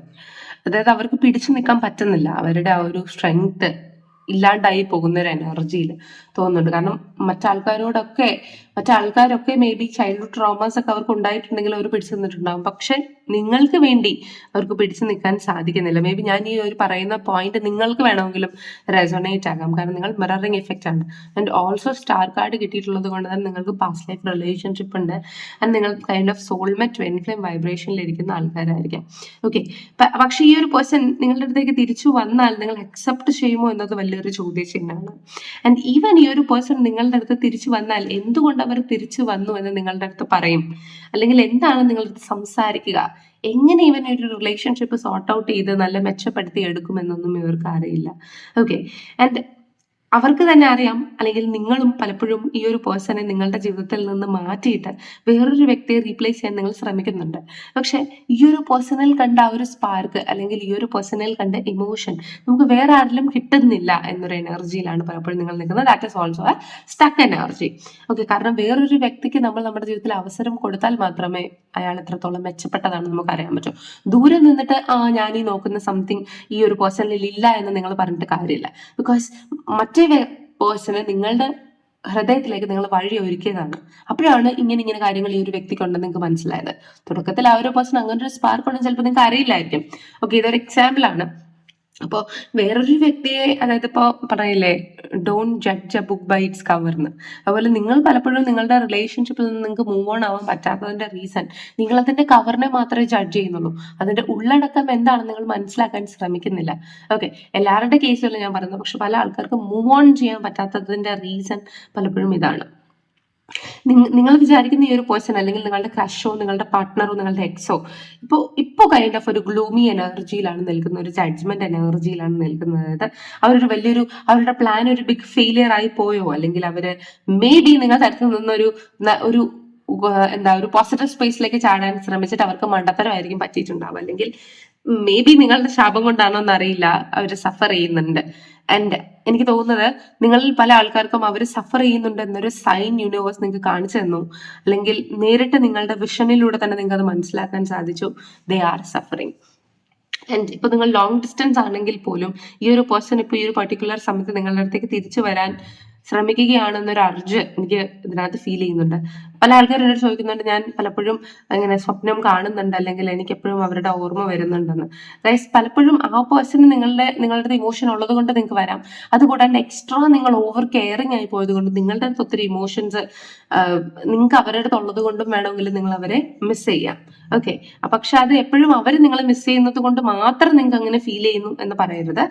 Speaker 1: അതായത് അവർക്ക് പിടിച്ചു നിൽക്കാൻ പറ്റുന്നില്ല. അവരുടെ ആ ഒരു സ്ട്രെങ്ത് ഇല്ലാണ്ടായി പോകുന്ന ഒരു എനർജിയിൽ തോന്നുന്നുണ്ട്. കാരണം മറ്റാൾക്കാരോടൊക്കെ മറ്റാൾക്കാരൊക്കെ മേ ബി ചൈൽഡ്ഹുഡ് ട്രോമാസ് ഒക്കെ അവർക്ക് ഉണ്ടായിട്ടുണ്ടെങ്കിൽ അവർ പിടിച്ചു നിന്നിട്ടുണ്ടാകും പക്ഷെ നിങ്ങൾക്ക് വേണ്ടി അവർക്ക് പിടിച്ചു നിൽക്കാൻ സാധിക്കുന്നില്ല. മേ ബി ഞാൻ ഈ ഒരു പറയുന്ന പോയിന്റ് നിങ്ങൾക്ക് വേണമെങ്കിലും റെസോണേറ്റ് ആകാം. കാരണം നിങ്ങൾ മിററിങ് എഫക്റ്റ് ആണ്. ആൻഡ് ഓൾസോ സ്റ്റാർ കാർഡ് കിട്ടിയിട്ടുള്ളത് കൊണ്ട് തന്നെ നിങ്ങൾക്ക് പാസ്റ്റ് ലൈഫ് റിലേഷൻഷിപ്പ് ഉണ്ട്. ആൻഡ് നിങ്ങൾ kind of soulmate twin flame വൈബ്രേഷനിൽ ഇരിക്കുന്ന ആൾക്കാരായിരിക്കാം. ഓക്കെ പക്ഷേ ഈ ഒരു പേഴ്സൺ നിങ്ങളുടെ അടുത്തേക്ക് തിരിച്ചു വന്നാൽ നിങ്ങൾ അക്സെപ്റ്റ് ചെയ്യുമോ എന്നത് വലിയൊരു ചോദ്യചിഹ്നമാണ്. ആൻഡ് ഈവൻ ഈ ഒരു പേഴ്സൺ നിങ്ങളുടെ അടുത്ത് തിരിച്ചു വന്നാൽ എന്തുകൊണ്ട് അവർ തിരിച്ചു വന്നു എന്ന് നിങ്ങളുടെ അടുത്ത് പറയും? അല്ലെങ്കിൽ എന്താണ് നിങ്ങൾ സംസാരിക്കുക? എങ്ങനെ ഇവൻ ഒരു റിലേഷൻഷിപ്പ് സോർട്ട് ഔട്ട് ചെയ്ത് നല്ല മെച്ചപ്പെടുത്തി എടുക്കുമെന്നൊന്നും ഇവർക്ക് അറിയില്ല. ഓക്കെ ആൻഡ് അവർക്ക് തന്നെ അറിയാം അല്ലെങ്കിൽ നിങ്ങളും പലപ്പോഴും ഈ ഒരു പേഴ്സണെ നിങ്ങളുടെ ജീവിതത്തിൽ നിന്ന് മാറ്റിയിട്ട് വേറൊരു വ്യക്തിയെ റീപ്ലേസ് ചെയ്യാൻ നിങ്ങൾ ശ്രമിക്കുന്നുണ്ട്. പക്ഷെ ഈ ഒരു പേഴ്സണിൽ കണ്ട ആ ഒരു സ്പാർക്ക് അല്ലെങ്കിൽ ഈ ഒരു പേഴ്സണിൽ കണ്ട ഇമോഷൻ നമുക്ക് വേറെ ആരിലും കിട്ടുന്നില്ല എന്നൊരു എനർജിയിലാണ് പലപ്പോഴും നിങ്ങൾ നിൽക്കുന്നത്. That is also a stuck energy okay കാരണം വേറൊരു വ്യക്തിക്ക് നമ്മൾ നമ്മുടെ ജീവിതത്തിൽ അവസരം കൊടുത്താൽ മാത്രമേ അയാൾ എത്രത്തോളം മെച്ചപ്പെട്ടതാണെന്ന് നമുക്ക് അറിയാൻ പറ്റൂ. ദൂരെ നിന്നിട്ട് ആ ഞാൻ ഈ നോക്കുന്ന സംതിങ് ഈ ഒരു പേഴ്സണിൽ ഇല്ല എന്ന് നിങ്ങൾ പറഞ്ഞിട്ട് കാര്യമില്ല. ബിക്കോസ് മറ്റേ പേഴ്സണ് നിങ്ങളുടെ ഹൃദയത്തിലേക്ക് നിങ്ങൾ വഴി ഒരുക്കിയതാണ്. അപ്പോഴാണ് ഇങ്ങനെ ഇങ്ങനെ കാര്യങ്ങൾ ഈ ഒരു വ്യക്തിക്കുണ്ടെന്ന് നിങ്ങൾക്ക് മനസ്സിലായത്. തുടക്കത്തിൽ ആ ഒരു പേഴ്സൺ അങ്ങനെ ഒരു സ്പാർക്ക് ഉണ്ടെന്ന് ചിലപ്പോൾ നിങ്ങൾക്ക് അറിയില്ലായിരിക്കും. ഓക്കെ ഇതൊരു എക്സാമ്പിൾ ആണ്. അപ്പോൾ വേറൊരു വ്യക്തിയെ അതായത് ഇപ്പോൾ പറയില്ലേ don't judge a book by its കവർന്ന് അതുപോലെ നിങ്ങൾ പലപ്പോഴും നിങ്ങളുടെ റിലേഷൻഷിപ്പിൽ നിന്ന് നിങ്ങൾക്ക് മൂവ് ഓൺ ആവാൻ പറ്റാത്തതിന്റെ റീസൺ നിങ്ങൾ അതിന്റെ കവറിനെ മാത്രമേ ജഡ്ജ് ചെയ്യുന്നുള്ളൂ. അതിന്റെ ഉള്ളടക്കം എന്താണെന്ന് നിങ്ങൾ മനസ്സിലാക്കാൻ ശ്രമിക്കുന്നില്ല. ഓക്കെ എല്ലാവരുടെ കേസിലും ഞാൻ പറയുന്നത് പക്ഷെ പല ആൾക്കാർക്ക് മൂവ് ഓൺ ചെയ്യാൻ പറ്റാത്തതിന്റെ റീസൺ പലപ്പോഴും ഇതാണ്. നിങ്ങൾ വിചാരിക്കുന്ന ഈ ഒരു പേഴ്സൺ അല്ലെങ്കിൽ നിങ്ങളുടെ ക്രഷോ നിങ്ങളുടെ പാർട്ട്ണറോ നിങ്ങളുടെ എക്സോ ഇപ്പോൾ ഇപ്പോൾ കൈൻഡ് ഓഫ് ഒരു ഗ്ലൂമി എനർജിയിലാണ് നിൽക്കുന്ന ഒരു ജഡ്ജ്മെന്റ് എനർജിയിലാണ് നിൽക്കുന്നത്. അവരൊരു വലിയൊരു അവരുടെ പ്ലാൻ ഒരു ബിഗ് ഫെയിലിയർ ആയി പോയോ അല്ലെങ്കിൽ അവർ മേ ബി നിങ്ങൾ തരത്തിൽ നിന്നൊരു ഒരു എന്താ ഒരു പോസിറ്റീവ് സ്പേസിലേക്ക് ചാടാൻ ശ്രമിച്ചിട്ട് അവർക്ക് മണ്ടത്തരമായിരിക്കും പറ്റിയിട്ടുണ്ടാവും അല്ലെങ്കിൽ മേ ബി നിങ്ങളുടെ ശാപം കൊണ്ടാണോ എന്നറിയില്ല അവർ സഫർ ചെയ്യുന്നുണ്ട്. ആൻഡ് എനിക്ക് തോന്നുന്നത് നിങ്ങളിൽ പല ആൾക്കാർക്കും അവർ സഫർ ചെയ്യുന്നുണ്ട് എന്നൊരു സൈൻ യൂണിവേഴ്സ് നിങ്ങൾക്ക് കാണിച്ചു തന്നു. അല്ലെങ്കിൽ നേരിട്ട് നിങ്ങളുടെ വിഷനിലൂടെ തന്നെ നിങ്ങൾക്ക് അത് മനസ്സിലാക്കാൻ സാധിച്ചു. ദേ ആർ സഫറിങ് ആൻഡ് ഇപ്പൊ നിങ്ങൾ ലോങ് ഡിസ്റ്റൻസ് ആണെങ്കിൽ പോലും ഈ ഒരു പേഴ്സൺ ഇപ്പൊ ഈ ഒരു പർട്ടിക്കുലർ സമയത്ത് നിങ്ങളുടെ അടുത്തേക്ക് തിരിച്ചു വരാൻ ശ്രമിക്കുകയാണെന്നൊരു അർജ് എനിക്ക് ഇതിനകത്ത് ഫീൽ ചെയ്യുന്നുണ്ട്. പല ആൾക്കാരും എന്നോട് ചോദിക്കുന്നുണ്ട് ഞാൻ പലപ്പോഴും അങ്ങനെ സ്വപ്നം കാണുന്നുണ്ട് അല്ലെങ്കിൽ എനിക്ക് എപ്പോഴും അവരുടെ ഓർമ്മ വരുന്നുണ്ടെന്ന്. ഗൈസ് പലപ്പോഴും ആ പേഴ്സണ് നിങ്ങളുടെ നിങ്ങളുടെ ഇമോഷൻ ഉള്ളത് കൊണ്ട് നിങ്ങൾക്ക് വരാം. അതുകൂടാണ്ട് എക്സ്ട്രാ നിങ്ങൾ ഓവർ കെയറിങ് ആയി പോയത് കൊണ്ട് നിങ്ങളുടെ അടുത്ത് ഒത്തിരി ഇമോഷൻസ് നിങ്ങൾക്ക് അവരുടെ അടുത്ത് ഉള്ളത് കൊണ്ടും വേണമെങ്കിൽ നിങ്ങൾ അവരെ മിസ് ചെയ്യാം. ഓക്കെ പക്ഷെ അത് എപ്പോഴും അവർ നിങ്ങളെ മിസ് ചെയ്യുന്നത് കൊണ്ട് മാത്രം നിങ്ങൾക്ക് അങ്ങനെ ഫീൽ ചെയ്യുന്നു എന്ന് പറയരുത്.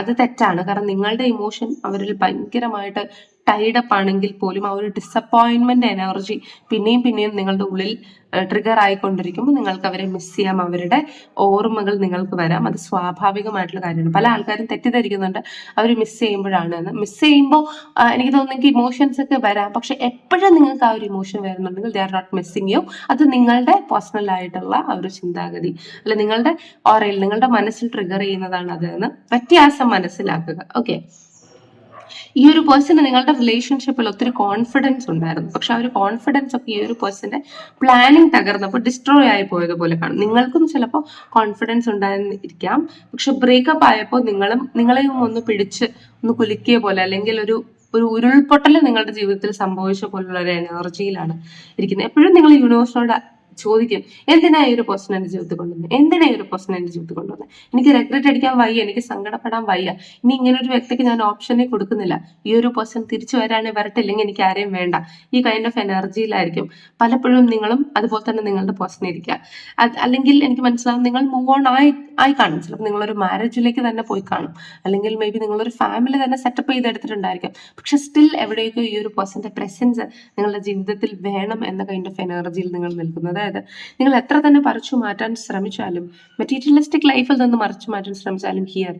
Speaker 1: അത് തെറ്റാണ്. കാരണം നിങ്ങളുടെ ഇമോഷൻ അവരിൽ ഭയങ്കരമായിട്ട് ടൈഡപ്പ് ആണെങ്കിൽ പോലും ആ ഒരു ഡിസപ്പോയിൻമെന്റ് എനർജി പിന്നെയും പിന്നെയും നിങ്ങളുടെ ഉള്ളിൽ ട്രിഗർ ആയിക്കൊണ്ടിരിക്കുമ്പോൾ നിങ്ങൾക്ക് അവരെ മിസ് ചെയ്യാം. അവരുടെ ഓർമ്മകൾ നിങ്ങൾക്ക് വരാം. അത് സ്വാഭാവികമായിട്ടുള്ള കാര്യമാണ്. പല ആൾക്കാരും തെറ്റിദ്ധരിക്കുന്നുണ്ട്. അവർ മിസ് ചെയ്യുമ്പോഴാണ് എന്ന്. മിസ് ചെയ്യുമ്പോൾ എനിക്ക് തോന്നുന്നു എനിക്ക് ഇമോഷൻസ് ഒക്കെ വരാം. പക്ഷെ എപ്പോഴും നിങ്ങൾക്ക് ആ ഒരു ഇമോഷൻ വരുന്നുണ്ടെങ്കിൽ they are not missing you അത് നിങ്ങളുടെ പേഴ്സണൽ ആയിട്ടുള്ള ആ ഒരു ചിന്താഗതി. അല്ല നിങ്ങളുടെ ഓറയിൽ നിങ്ങളുടെ മനസ്സിൽ ട്രിഗർ ചെയ്യുന്നതാണ് അത് എന്ന് വ്യത്യാസം മനസ്സിലാക്കുക. ഓക്കെ ഈ ഒരു പേഴ്സണ് നിങ്ങളുടെ റിലേഷൻഷിപ്പിൽ ഒത്തിരി കോൺഫിഡൻസ് ഉണ്ടായിരുന്നു. പക്ഷെ ആ ഒരു കോൺഫിഡൻസ് ഒക്കെ ഈ ഒരു പേഴ്സന്റെ പ്ലാനിങ് തകർന്നപ്പോൾ ഡിസ്ട്രോയ് ആയി പോയതുപോലെ കാണും. നിങ്ങൾക്കും ചിലപ്പോൾ കോൺഫിഡൻസ് ഉണ്ടായിരിക്കാം. പക്ഷെ ബ്രേക്കപ്പ് ആയപ്പോൾ നിങ്ങളും നിങ്ങളെയും ഒന്ന് പിടിച്ച് ഒന്ന് കുലുക്കിയ പോലെ അല്ലെങ്കിൽ ഒരു ഒരു ഉരുൾപൊട്ടൽ നിങ്ങളുടെ ജീവിതത്തിൽ സംഭവിച്ച പോലുള്ള ഒരു എനർജിയിലാണ് ഇരിക്കുന്നത്. എപ്പോഴും നിങ്ങൾ യൂണിവേഴ്സിനോട് ചോദിക്കും എന്തിനാ ഈ ഒരു പേഴ്സൺ എന്റെ ജീവിതത്തിൽ കൊണ്ടുവന്നത് എന്തിനാ ഈ ഒരു പേഴ്സൺ എന്റെ ജീവിതത്തിൽ കൊണ്ടുവന്നത് എനിക്ക് റെഗ്രറ്റ് അടിക്കാൻ വയ്യ എനിക്ക് സങ്കടപ്പെടാൻ വയ്യ. ഇനി ഇങ്ങനെ ഒരു വ്യക്തിക്ക് ഞാൻ ഓപ്ഷനെ കൊടുക്കുന്നില്ല. ഈ ഒരു പേഴ്സൺ തിരിച്ചു വരാനേ വരട്ടെ ഇല്ലെങ്കിൽ എനിക്ക് ആരെയും വേണ്ട. ഈ കൈൻഡ് ഓഫ് എനർജിയിലായിരിക്കും പലപ്പോഴും നിങ്ങളും അതുപോലെ തന്നെ നിങ്ങളുടെ പേഴ്സൺ ഇരിക്കുക. അല്ലെങ്കിൽ എനിക്ക് മനസ്സിലാവും നിങ്ങൾ മൂവ് ഓൺ ആയി ആയി കാണും. ചിലപ്പോൾ നിങ്ങളൊരു മാരേജിലേക്ക് തന്നെ പോയി കാണും. അല്ലെങ്കിൽ മേ ബി നിങ്ങളൊരു ഫാമിലി തന്നെ സെറ്റപ്പ് ചെയ്തെടുത്തിട്ടുണ്ടായിരിക്കും. പക്ഷെ സ്റ്റിൽ എവിടെയൊക്കെ ഈ ഒരു പേഴ്സന്റെ പ്രസൻസ് നിങ്ങളുടെ ജീവിതത്തിൽ വേണം എന്ന കൈൻഡ് ഓഫ് എനർജിയിൽ നിങ്ങൾ നിൽക്കുന്നത് അതായത് നിങ്ങൾ എത്ര തന്നെ പറിച്ചു മാറ്റാൻ ശ്രമിച്ചാലും മെറ്റീരിയലിസ്റ്റിക് ലൈഫിൽ നിന്ന് മറിച്ചു മാറ്റാൻ ശ്രമിച്ചാലും ഹിയർ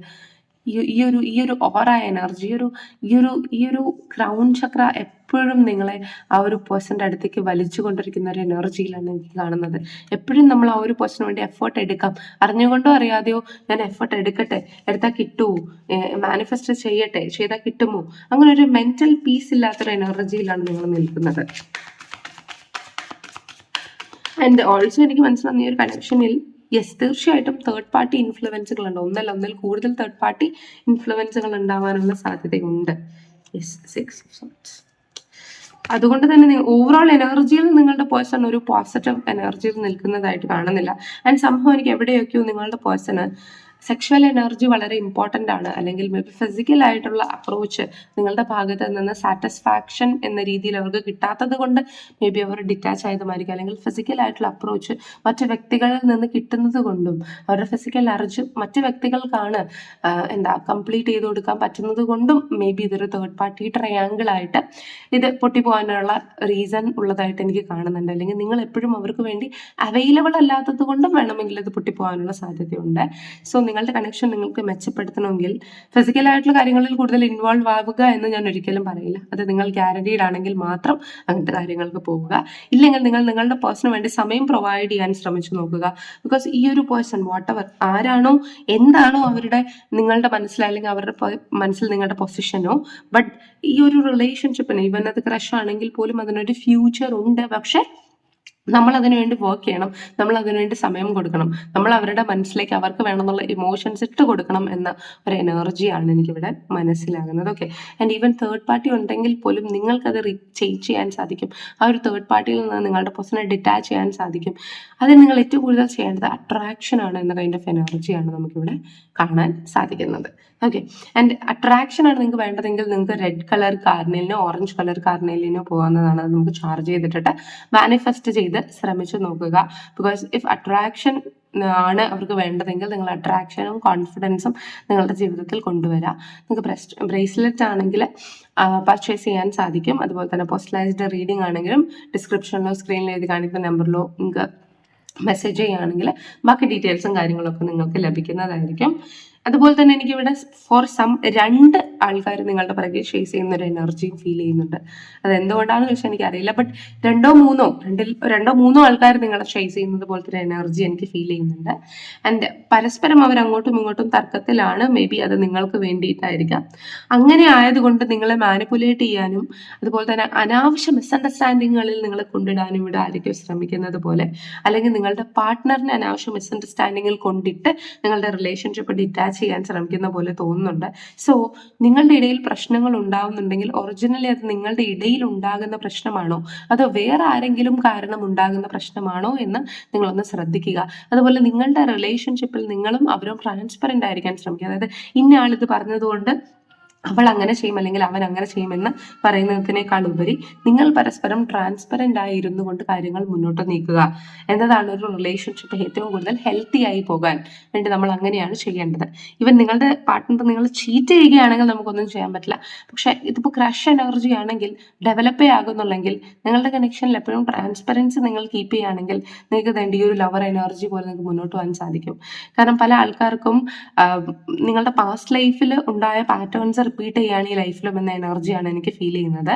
Speaker 1: ഈ ഒരു ഈ ഒരു ഓറ എനർജി ഈ ഒരു ഈ ഒരു ഈ ഒരു ക്രൗൺ ചക്ര എപ്പോഴും നിങ്ങളെ ആ ഒരു പേഴ്സന്റെ അടുത്തേക്ക് വലിച്ചു കൊണ്ടിരിക്കുന്ന ഒരു എനർജിയിലാണ് എനിക്ക് കാണുന്നത്. എപ്പോഴും നമ്മൾ ആ ഒരു പേഴ്സന് വേണ്ടി എഫേർട്ട് എടുക്കാം. അറിഞ്ഞുകൊണ്ടോ അറിയാതെയോ ഞാൻ എഫേർട്ട് എടുക്കട്ടെ എടുത്താൽ കിട്ടുമോ മാനിഫെസ്റ്റ് ചെയ്യട്ടെ ചെയ്താൽ കിട്ടുമോ? അങ്ങനെ ഒരു മെന്റൽ പീസ് ഇല്ലാത്തൊരു എനർജിയിലാണ് നിങ്ങൾ നിൽക്കുന്നത്. ആൻഡ് ഓൾസോ എനിക്ക് മനസ്സിലാവുന്ന ഈ ഒരു കണക്ഷനിൽ യെസ് തീർച്ചയായിട്ടും തേർഡ് പാർട്ടി ഇൻഫ്ലുവൻസുകൾ ഉണ്ട്. ഒന്നല്ല ഒന്നിൽ കൂടുതൽ തേർഡ് പാർട്ടി ഇൻഫ്ലുവൻസുകൾ ഉണ്ടാവാനുള്ള സാധ്യതയുണ്ട്. അതുകൊണ്ട് തന്നെ ഓവറോൾ എനർജിയിൽ നിങ്ങളുടെ പേഴ്സൺ ഒരു പോസിറ്റീവ് എനർജിയിൽ നിൽക്കുന്നതായിട്ട് കാണുന്നില്ല. ആൻഡ് സംഭവം എനിക്ക് എവിടെയൊക്കെയോ നിങ്ങളുടെ പേഴ്സണ് സെക്ഷൽ എനർജി വളരെ ഇമ്പോർട്ടന്റ് ആണ്. അല്ലെങ്കിൽ മേ ഫിസിക്കൽ ആയിട്ടുള്ള അപ്രോച്ച് നിങ്ങളുടെ ഭാഗത്ത് നിന്ന് സാറ്റിസ്ഫാക്ഷൻ എന്ന രീതിയിൽ അവർക്ക് കിട്ടാത്തത് കൊണ്ട് മേ ബി അവർ ഡിറ്റാച്ച് ആയതുമായിരിക്കും. അല്ലെങ്കിൽ ഫിസിക്കൽ ആയിട്ടുള്ള അപ്രോച്ച് മറ്റ് വ്യക്തികളിൽ നിന്ന് കിട്ടുന്നത് കൊണ്ടും അവരുടെ ഫിസിക്കൽ എനർജ് മറ്റ് വ്യക്തികൾക്കാണ് എന്താ കംപ്ലീറ്റ് ചെയ്ത് കൊടുക്കാൻ പറ്റുന്നത് കൊണ്ടും മേ ബി ഇതൊരു തേർഡ് പാർട്ടി ട്രയാങ്കിൾ ആയിട്ട് ഇത് പൊട്ടിപ്പോകാനുള്ള റീസൺ ഉള്ളതായിട്ട് എനിക്ക് കാണുന്നുണ്ട്. അല്ലെങ്കിൽ നിങ്ങൾ എപ്പോഴും അവർക്ക് വേണ്ടി അവൈലബിൾ അല്ലാത്തത് കൊണ്ടും വേണമെങ്കിൽ ഇത് പൊട്ടിപ്പോകാനുള്ള സാധ്യതയുണ്ട്. സോ നിങ്ങളുടെ കണക്ഷൻ നിങ്ങൾക്ക് മെച്ചപ്പെടുത്തണമെങ്കിൽ ഫിസിക്കലായിട്ടുള്ള കാര്യങ്ങളിൽ കൂടുതൽ ഇൻവോൾവ് ആവുക എന്ന് ഞാൻ ഒരിക്കലും പറയില്ല. അത് നിങ്ങൾ ഗ്യാരണ്ടീഡ് ആണെങ്കിൽ മാത്രം അങ്ങനത്തെ കാര്യങ്ങൾക്ക് പോവുക. ഇല്ലെങ്കിൽ നിങ്ങൾ നിങ്ങളുടെ പേഴ്സണു വേണ്ടി സമയം പ്രൊവൈഡ് ചെയ്യാൻ ശ്രമിച്ചു നോക്കുക. ബിക്കോസ് ഈ ഒരു പേഴ്സൺ വാട്ട് എവർ ആരാണോ എന്താണോ അവരുടെ നിങ്ങളുടെ മനസ്സിൽ അല്ലെങ്കിൽ അവരുടെ മനസ്സിൽ നിങ്ങളുടെ പൊസിഷനോ ബട്ട് ഈ ഒരു റിലേഷൻഷിപ്പിന് ഈവൻ അത് ക്രഷ് ആണെങ്കിൽ പോലും അതിനൊരു ഫ്യൂച്ചർ ഉണ്ട്. പക്ഷെ നമ്മൾ അതിനുവേണ്ടി വർക്ക് ചെയ്യണം നമ്മൾ അതിനുവേണ്ടി സമയം കൊടുക്കണം നമ്മൾ അവരുടെ മനസ്സിലേക്ക് അവർക്ക് വേണമെന്നുള്ള ഇമോഷൻസ് ഇട്ട് കൊടുക്കണം എന്ന ഒരു എനർജിയാണ് എനിക്കിവിടെ മനസ്സിലാകുന്നത്. Okay and even third party ഉണ്ടെങ്കിൽ പോലും നിങ്ങൾക്കത് ചേഞ്ച് ചെയ്യാൻ സാധിക്കും. ആ ഒരു തേർഡ് പാർട്ടിയിൽ നിന്ന് നിങ്ങളുടെ പേഴ്സണൽ ഡിറ്റാച്ച് ചെയ്യാൻ സാധിക്കും. അത് നിങ്ങൾ ഏറ്റവും കൂടുതൽ ചെയ്യേണ്ടത് അട്രാക്ഷൻ ആണ് എന്ന കൈൻഡ് ഓഫ് എനർജിയാണ് നമുക്കിവിടെ കാണാൻ സാധിക്കുന്നത്. ഓക്കെ ആൻഡ് അട്രാക്ഷൻ ആണ് നിങ്ങൾക്ക് വേണ്ടതെങ്കിൽ നിങ്ങൾക്ക് റെഡ് കളർ കാർണലിനോ ഓറഞ്ച് കളർ കാർണലിനോ പോകുന്നതാണ് അത് നമുക്ക് ചാർജ് ചെയ്തിട്ടിട്ട് മാനിഫെസ്റ്റ് ചെയ്ത് ശ്രമിച്ചു നോക്കുക. ബിക്കോസ് ഇഫ് അട്രാക്ഷൻ ആണ് അവർക്ക് വേണ്ടതെങ്കിൽ നിങ്ങൾ അട്രാക്ഷനും കോൺഫിഡൻസും നിങ്ങളുടെ ജീവിതത്തിൽ കൊണ്ടുവരാം. നിങ്ങൾക്ക് ബ്രസ്റ്റ് ബ്രേസ്ലെറ്റ് ആണെങ്കിൽ പർച്ചേസ് ചെയ്യാൻ സാധിക്കും. അതുപോലെ തന്നെ പോസ്റ്റലൈസ്ഡ് റീഡിംഗ് ആണെങ്കിലും ഡിസ്ക്രിപ്ഷനിലോ സ്ക്രീനിൽ എഴുതി കാണിക്കുന്ന നമ്പറിലോ നിങ്ങൾക്ക് മെസ്സേജ് ചെയ്യുകയാണെങ്കിൽ ബാക്കി ഡീറ്റെയിൽസും കാര്യങ്ങളൊക്കെ നിങ്ങൾക്ക് ലഭിക്കുന്നതായിരിക്കും. അതുപോലെ തന്നെ എനിക്കിവിടെ ഫോർ സം രണ്ട് ആൾക്കാർ നിങ്ങളുടെ പിറകെ ഷെയ്സ് ചെയ്യുന്ന ഒരു എനർജിയും ഫീൽ ചെയ്യുന്നുണ്ട്. അത് എന്തുകൊണ്ടാണെന്ന് ചോദിച്ചാൽ എനിക്കറിയില്ല. ബട്ട് രണ്ടോ മൂന്നോ രണ്ടിൽ രണ്ടോ മൂന്നോ ആൾക്കാർ നിങ്ങളെ ഷെയ്സ് ചെയ്യുന്നത് പോലത്തെ ഒരു എനർജി എനിക്ക് ഫീൽ ചെയ്യുന്നുണ്ട്. ആൻഡ് പരസ്പരം അവർ അങ്ങോട്ടും ഇങ്ങോട്ടും തർക്കത്തിലാണ്. മേ ബി അത് നിങ്ങൾക്ക് വേണ്ടിയിട്ടായിരിക്കാം. അങ്ങനെ ആയതുകൊണ്ട് നിങ്ങളെ മാനിപ്പുലേറ്റ് ചെയ്യാനും അതുപോലെ തന്നെ അനാവശ്യ മിസ്അണ്ടർസ്റ്റാൻഡിങ്ങുകളിൽ നിങ്ങളെ കൊണ്ടിടാനും ഇവിടെ ആയിരിക്കും ശ്രമിക്കുന്നത് പോലെ. അല്ലെങ്കിൽ നിങ്ങളുടെ പാർട്ട്ണറിനെ അനാവശ്യ മിസ്അണ്ടർസ്റ്റാൻഡിങ്ങിൽ കൊണ്ടിട്ട് നിങ്ങളുടെ റിലേഷൻഷിപ്പ് ഡിറ്റാച്ച് ചെയ്യാൻ ശ്രമിക്കുന്ന പോലെ തോന്നുന്നുണ്ട്. സോ നിങ്ങളുടെ ഇടയിൽ പ്രശ്നങ്ങൾ ഉണ്ടാവുന്നുണ്ടെങ്കിൽ ഒറിജിനലി അത് നിങ്ങളുടെ ഇടയിൽ ഉണ്ടാകുന്ന പ്രശ്നമാണോ? അതോ വേറെ ആരെങ്കിലും കാരണം ഉണ്ടാകുന്ന പ്രശ്നമാണോ എന്ന് നിങ്ങളൊന്ന് ശ്രദ്ധിക്കുക. അതുപോലെ നിങ്ങളുടെ റിലേഷൻഷിപ്പിൽ നിങ്ങളും അവരും ട്രാൻസ്പെറന്റ് ആയിരിക്കാൻ ശ്രമിക്കുക. അതായത് ഇന്ന ആളിത് പറഞ്ഞതുകൊണ്ട് അവൾ അങ്ങനെ ചെയ്യും അല്ലെങ്കിൽ അവൻ അങ്ങനെ ചെയ്യുമെന്ന് പറയുന്നതിനേക്കാൾ ഉപരി നിങ്ങൾ പരസ്പരം ട്രാൻസ്പെറന്റ് ആയി ഇരുന്നു കൊണ്ട് കാര്യങ്ങൾ മുന്നോട്ട് നീക്കുക. എന്നതാണ് ഒരു റിലേഷൻഷിപ്പ് ഏറ്റവും കൂടുതൽ ഹെൽത്തി ആയി പോകാൻ വേണ്ടി നമ്മൾ അങ്ങനെയാണ് ചെയ്യേണ്ടത്. ഇവൻ നിങ്ങളുടെ പാർട്ട്ണർ നിങ്ങൾ ചീറ്റ് ചെയ്യുകയാണെങ്കിൽ നമുക്കൊന്നും ചെയ്യാൻ പറ്റില്ല. പക്ഷേ ഇതിപ്പോൾ ക്രഷ് എനർജി ആണെങ്കിൽ ഡെവലപ്പേ ആകുന്നുള്ളെങ്കിൽ നിങ്ങളുടെ കണക്ഷനിൽ എപ്പോഴും ട്രാൻസ്പെറൻസി നിങ്ങൾ കീപ്പ് ചെയ്യുകയാണെങ്കിൽ നിങ്ങൾക്ക് വേണ്ട ഒരു ലവർ എനർജി പോലെ നിങ്ങൾക്ക് മുന്നോട്ട് പോകാൻ സാധിക്കും. കാരണം പല ആൾക്കാർക്കും നിങ്ങളുടെ പാസ്റ്റ് ലൈഫിൽ ഉണ്ടായ പാറ്റേൺസ് റിപ്പീറ്റ് ചെയ്യുകയാണ് ഈ ലൈഫിലും എന്ന എനർജിയാണ് എനിക്ക് ഫീൽ ചെയ്യുന്നത്.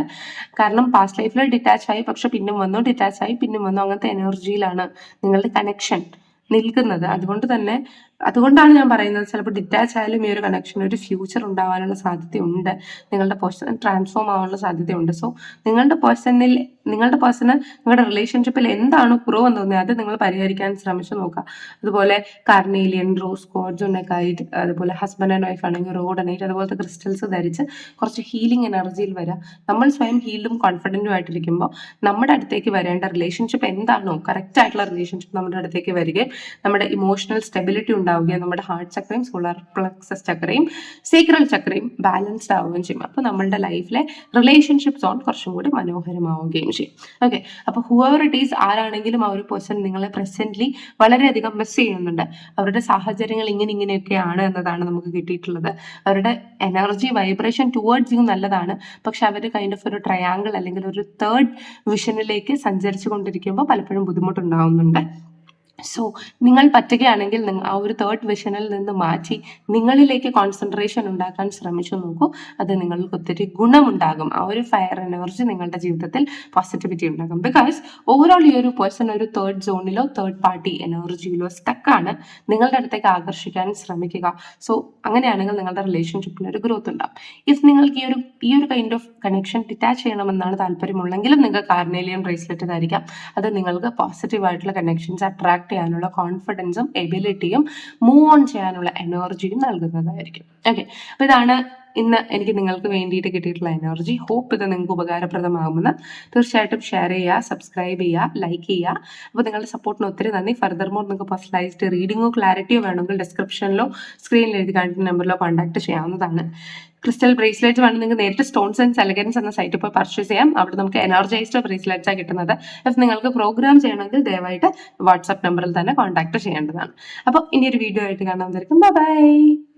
Speaker 1: കാരണം പാസ്റ്റ് ലൈഫിൽ ഡിറ്റാച്ച് ആയി പക്ഷെ പിന്നും വന്നു ഡിറ്റാച്ച് ആയി പിന്നും വന്നു. അങ്ങനത്തെ എനർജിയിലാണ് നിങ്ങളുടെ കണക്ഷൻ നിൽക്കുന്നത്. അതുകൊണ്ട് തന്നെ അതുകൊണ്ടാണ് ഞാൻ പറയുന്നത് ചിലപ്പോൾ ഡിറ്റാച്ച് ആയാലും ഈ ഒരു കണക്ഷൻ ഒരു ഫ്യൂച്ചർ ഉണ്ടാവാനുള്ള സാധ്യതയുണ്ട്. നിങ്ങളുടെ പേഴ്സൺ ട്രാൻസ്ഫോം ആവാനുള്ള സാധ്യതയുണ്ട്. സോ നിങ്ങളുടെ പേഴ്സണിൽ നിങ്ങളുടെ പേഴ്സണ് നിങ്ങളുടെ റിലേഷൻഷിപ്പിൽ എന്താണ് കുറവെന്ന് തോന്നിയത് അത് നിങ്ങൾ പരിഹരിക്കാൻ ശ്രമിച്ചു നോക്കുക. അതുപോലെ കാർണേലിയൻ റോസ് കോഡ്സ് നെക്കൈറ്റ് അതുപോലെ ഹസ്ബൻഡ് ആൻഡ് വൈഫ് ആണെങ്കിൽ റോഡ് നൈറ്റ് അതുപോലത്തെ ക്രിസ്റ്റൽസ് ധരിച്ച് കുറച്ച് ഹീലിംഗ് എനർജിയിൽ വരാം. നമ്മൾ സ്വയം ഹീൽഡും കോൺഫിഡന്റും ആയിട്ടിരിക്കുമ്പോൾ നമ്മുടെ അടുത്തേക്ക് വരേണ്ട റിലേഷൻഷിപ്പ് എന്താണോ കറക്റ്റ് ആയിട്ടുള്ള റിലേഷൻഷിപ്പ് നമ്മുടെ അടുത്തേക്ക് വരികയും നമ്മുടെ ഇമോഷണൽ സ്റ്റെബിലിറ്റി ഉണ്ടാവുകയും നമ്മുടെ ഹാർട്ട് ചക്രയും സോളാർ പ്ലക്സസ് ചക്രയും സീക്രൽ ചക്രയും ബാലൻസ്ഡ് ആവുകയും ചെയ്യും. അപ്പോൾ നമ്മളുടെ ലൈഫിലെ റിലേഷൻഷിപ്പ് സോൺ കുറച്ചും കൂടി മനോഹരമാവുകയും ചെയ്യും. ഓക്കെ അപ്പോൾ ഹുവർ ഇറ്റ് ഈസ് ആരാണെങ്കിലും ആ ഒരു പേഴ്സൺ നിങ്ങളെ പ്രസന്റ്ലി വളരെയധികം മിസ് ചെയ്യുന്നുണ്ട്. അവരുടെ സാഹചര്യങ്ങൾ ഇങ്ങനെ ഇങ്ങനെയൊക്കെയാണ് എന്നതാണ് നമുക്ക് കിട്ടിയിട്ടുള്ളത്. അവരുടെ എനർജി വൈബ്രേഷൻ ടുവേർഡ്സ് യു നല്ലതാണ്. പക്ഷെ അവർ കൈൻഡ് ഓഫ് ഒരു ട്രയാങ്കിൾ അല്ലെങ്കിൽ ഒരു തേർഡ് വിഷനിലേക്ക് സഞ്ചരിച്ചു കൊണ്ടിരിക്കുമ്പോൾ പലപ്പോഴും ബുദ്ധിമുട്ടുണ്ടാവുന്നുണ്ട്. സോ നിങ്ങൾ പറ്റുകയാണെങ്കിൽ നിങ്ങൾ ആ ഒരു തേർഡ് വിഷനിൽ നിന്ന് മാറ്റി നിങ്ങളിലേക്ക് കോൺസെൻട്രേഷൻ ഉണ്ടാക്കാൻ ശ്രമിച്ചു നോക്കൂ. അത് നിങ്ങൾക്ക് ഒത്തിരി ഗുണമുണ്ടാകും. ആ ഒരു ഫയർ എനർജി നിങ്ങളുടെ ജീവിതത്തിൽ പോസിറ്റിവിറ്റി ഉണ്ടാകും. ബിക്കോസ് ഓവറോൾ ഈ ഒരു പേഴ്സൺ ഒരു തേർഡ് സോണിലോ തേർഡ് പാർട്ടി എനർജിയിലോ സ്റ്റക്കാണ് നിങ്ങളുടെ അടുത്തേക്ക് ആകർഷിക്കാൻ ശ്രമിക്കുക. സോ അങ്ങനെയാണെങ്കിൽ നിങ്ങളുടെ റിലേഷൻഷിപ്പിന് ഒരു ഗ്രോത്ത് ഉണ്ടാകും. ഇഫ് നിങ്ങൾക്ക് ഈ ഒരു ഈ ഒരു കൈൻഡ് ഓഫ് കണക്ഷൻ ഡിറ്റാച്ച് ചെയ്യണമെന്നാണ് താല്പര്യമുള്ളെങ്കിലും നിങ്ങൾക്ക് കാർണേലിയം ബ്രേസ്ലെറ്റ് ധരിക്കാം അത് നിങ്ങൾക്ക് പോസിറ്റീവ് ആയിട്ടുള്ള കണക്ഷൻസ് അട്രാക്ട് ചെയ്യാനുള്ള കോൺഫിഡൻസും എബിലിറ്റിയും മൂവ് ഓൺ ചെയ്യാനുള്ള എനർജിയും നൽകുന്നതായിരിക്കും. ഓക്കെ അപ്പോൾ ഇതാണ് ഇന്ന് എനിക്ക് നിങ്ങൾക്ക് വേണ്ടിയിട്ട് കിട്ടിയിട്ടുള്ള എനർജി ഹോപ്പ് ഇത് നിങ്ങൾക്ക് ഉപകാരപ്രദമാകുമെന്ന് തീർച്ചയായിട്ടും ഷെയർ ചെയ്യുക സബ്സ്ക്രൈബ് ചെയ്യുക ലൈക്ക് ചെയ്യുക. അപ്പോൾ നിങ്ങളുടെ സപ്പോർട്ടിന് ഒത്തിരി നന്ദി. ഫർദർ മോർ നിങ്ങൾക്ക് പേഴ്സണലൈസ്ഡ് റീഡിങ്ങോ ക്ലാരിറ്റിയോ വേണമെങ്കിൽ ഡിസ്ക്രിപ്ഷനിലോ സ്ക്രീനിൽ എഴുതി കാണിക്കുന്ന നമ്പറിലോ കോൺടാക്ട് ചെയ്യാവുന്നതാണ്. ക്രിസ്റ്റൽ ബ്രേസ്ലെറ്റ് വേണം. നിങ്ങൾക്ക് നേരിട്ട് സ്റ്റോൺസ് ആൻഡ് സെലഗൻസ് എന്ന സൈറ്റിൽ പോയി പർച്ചേസ് ചെയ്യാം. അവിടെ നമുക്ക് എനർജൈസ്ഡ് ബ്രേസ്ലെറ്റ്സാണ് കിട്ടുന്നത്. ഇഫ് നിങ്ങൾക്ക് പ്രോഗ്രാം ചെയ്യണമെങ്കിൽ ദയവായിട്ട് വാട്സാപ്പ് നമ്പറിൽ തന്നെ കോൺടാക്ട് ചെയ്യേണ്ടതാണ്. അപ്പോൾ ഇനി ഒരു വീഡിയോ ആയിട്ട് കാണാൻ ബൈ